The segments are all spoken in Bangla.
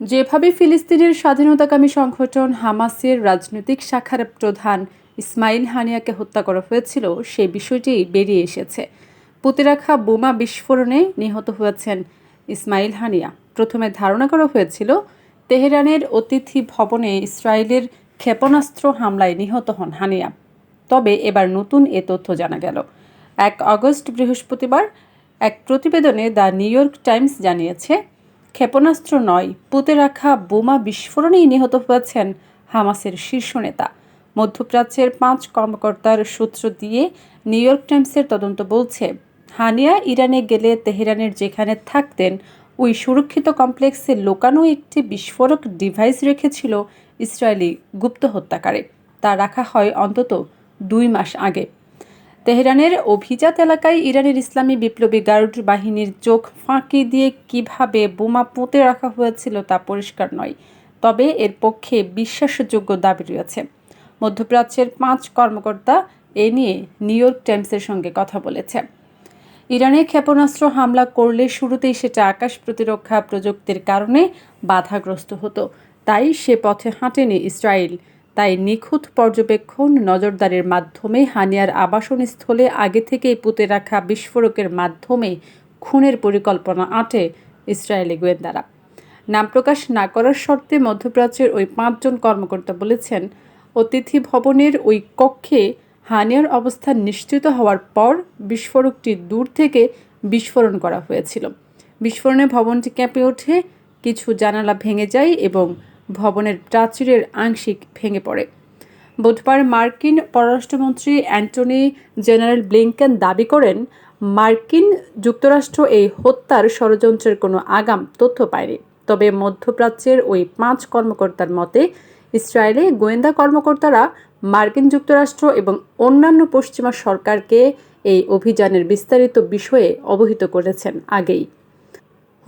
যেভাবে ফিলিস্তিনের স্বাধীনতাকামী সংগঠন হামাসের রাজনৈতিক শাখার প্রধান ইসমাইল হানিয়াকে হত্যা করা হয়েছিল সেই বিষয়টি বেরিয়ে এসেছে। পুঁতে রাখা বোমা বিস্ফোরণে নিহত হয়েছেন ইসমাইল হানিয়া। প্রথমে ধারণা করা হয়েছিল, তেহরানের অতিথি ভবনে ইসরায়েলের ক্ষেপণাস্ত্র হামলায় নিহত হন হানিয়া। তবে এবার নতুন এ তথ্য জানা গেল। এক অগস্ট বৃহস্পতিবার এক প্রতিবেদনে দ্য নিউ ইয়র্ক টাইমস জানিয়েছে ক্ষেপণাস্ত্র নয়, পুঁতে রাখা বোমা বিস্ফোরণেই নিহত হয়েছেন হামাসের শীর্ষ নেতা। মধ্যপ্রাচ্যের পাঁচ কর্মকর্তার সূত্র দিয়ে নিউ ইয়র্ক টাইমসের তদন্ত বলছে, হানিয়া ইরানে গেলে তেহরানের যেখানে থাকতেন, ওই সুরক্ষিত কমপ্লেক্সে লোকানো একটি বিস্ফোরক ডিভাইস রেখেছিল ইসরায়েলি গুপ্ত হত্যাকারে। তা রাখা হয় অন্তত দুই মাস আগে। তেহরানের অভিজাত এলাকায় ইরানের ইসলামী বিপ্লবী গার্ড বাহিনীর চোখ ফাঁকি দিয়ে কীভাবে বোমা পুঁতে রাখা হয়েছিল তা পরিষ্কার নয়, তবে এর পক্ষে বিশ্বাসযোগ্য দাবি রয়েছে। মধ্যপ্রাচ্যের পাঁচ কর্মকর্তা এ নিয়ে নিউ ইয়র্ক টাইমসের সঙ্গে কথা বলেছে। ইরানে ক্ষেপণাস্ত্র হামলা করলে শুরুতেই সেটা আকাশ প্রতিরক্ষা প্রযুক্তির কারণে বাধাগ্রস্ত হতো, তাই সে পথে হাঁটেনি ইসরায়েল। তাই নিখুঁত পর্যবেক্ষণ নজরদারির মাধ্যমে হানিয়ার আবাসনস্থলে আগে থেকেই পুঁতে রাখা বিস্ফোরকের মাধ্যমে খুনের পরিকল্পনা আঁটে ইসরায়েলি গোয়েন্দারা। নাম প্রকাশ না করার শর্তে মধ্যপ্রাচ্যের ওই পাঁচজন কর্মকর্তা বলেছেন, অতিথি ভবনের ওই কক্ষে হানিয়ার অবস্থান নিশ্চিত হওয়ার পর বিস্ফোরকটি দূর থেকে বিস্ফোরণ করা হয়েছিল। বিস্ফোরণে ভবনটি কেঁপে ওঠে, কিছু জানালা ভেঙে যায় এবং ভবনের প্রাচীরের আংশিক ভেঙে পড়ে। বুধবার মার্কিন পররাষ্ট্রমন্ত্রী অ্যান্টনি জেনারেল ব্লিংকেন দাবি করেন, মার্কিন যুক্তরাষ্ট্র এই হত্যার ষড়যন্ত্রের কোনো আগাম তথ্য পায়নি। তবে মধ্যপ্রাচ্যের ওই পাঁচ কর্মকর্তার মতে, ইসরায়েলে গোয়েন্দা কর্মকর্তারা মার্কিন যুক্তরাষ্ট্র এবং অন্যান্য পশ্চিমা সরকারকে এই অভিযানের বিস্তারিত বিষয়ে অবহিত করেছেন আগেই।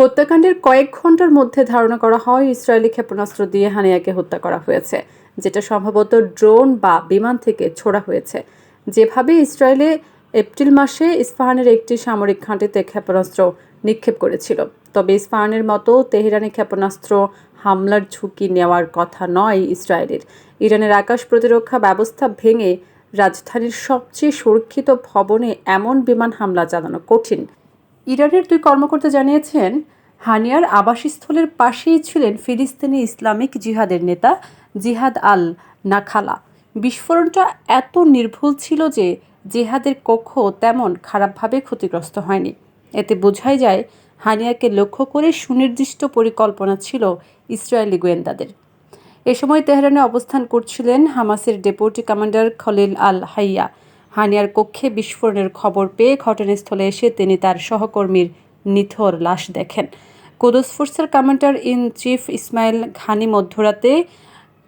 হত্যাকাণ্ডের কয়েক ঘণ্টার মধ্যে ধারণা করা হয় ইসরায়েলি ক্ষেপণাস্ত্র দিয়ে হানিয়াকে হত্যা করা হয়েছে, যেটা সম্ভবত ড্রোন বা বিমান থেকে ছোড়া হয়েছে। যেভাবে ইসরায়েলে এপ্রিল মাসে ইস্পাহানের একটি সামরিক ঘাঁটিতে ক্ষেপণাস্ত্র নিক্ষেপ করেছিল, তবে ইস্পাহানের মতো তেহরানি ক্ষেপণাস্ত্র হামলার ঝুঁকি নেওয়ার কথা নয় ইসরায়েলের। ইরানের আকাশ প্রতিরক্ষা ব্যবস্থা ভেঙে রাজধানীর সবচেয়ে সুরক্ষিত ভবনে এমন বিমান হামলা চালানো কঠিন। ইরানের দুই কর্মকর্তা জানিয়েছেন হানিয়ার আবাসস্থলের পাশেই ছিলেন ফিলিস্তিনি ইসলামিক জিহাদের নেতা জিহাদ আল নাখালা। বিস্ফোরণটা এত নির্ভুল ছিল যে জিহাদের কক্ষ তেমন খারাপভাবে ক্ষতিগ্রস্ত হয়নি। এতে বোঝাই যায়, হানিয়াকে লক্ষ্য করে সুনির্দিষ্ট পরিকল্পনা ছিল ইসরায়েলি গোয়েন্দাদের। এ সময় তেহরানে অবস্থান করছিলেন হামাসের ডেপুটি কমান্ডার খলিল আল হাইয়া। হানিয়ার কক্ষে বিস্ফোরণের খবর পেয়ে ঘটনাস্থলে এসে তিনি তার সহকর্মীর নিথর লাশ দেখেন। কুদস ফোর্সের commander in chief Ismail Ghani মধ্যরাতে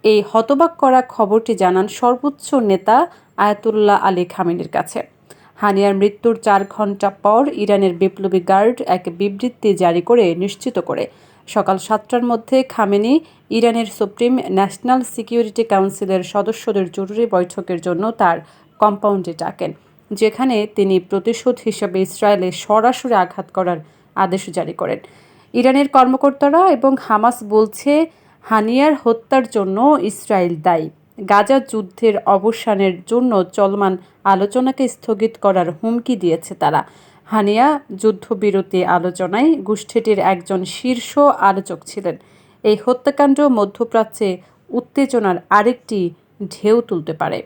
এই হতবাক করা খবরটি জানান সর্বোচ্চ নেতা আয়াতুল্লাহ আলী খামিনের কাছে। হানিয়ার মৃত্যুর চার ঘণ্টা পর ইরানের বিপ্লবী গার্ড এক বিবৃতি জারি করে নিশ্চিত করে। সকাল সাতটার মধ্যে খামেনি ইরানের সুপ্রিম ন্যাশনাল সিকিউরিটি কাউন্সিলের সদস্যদের জরুরি বৈঠকের জন্য তার কম্পাউন্ডে ডাকেন, যেখানে তিনি প্রতিশোধ হিসেবে ইসরায়েলে সরাসরি আঘাত করার আদেশ জারি করেন। ইরানের কর্মকর্তারা এবং হামাস বলছে, হানিয়ার হত্যার জন্য ইসরায়েল দায়ী। গাজা যুদ্ধের অবসানের জন্য চলমান আলোচনাকে স্থগিত করার হুমকি দিয়েছে তারা। হানিয়া যুদ্ধবিরতি আলোচনায় গোষ্ঠীটির একজন শীর্ষ আলোচক ছিলেন। এই হত্যাকাণ্ড মধ্যপ্রাচ্যে উত্তেজনার আরেকটি ঢেউ তুলতে পারে।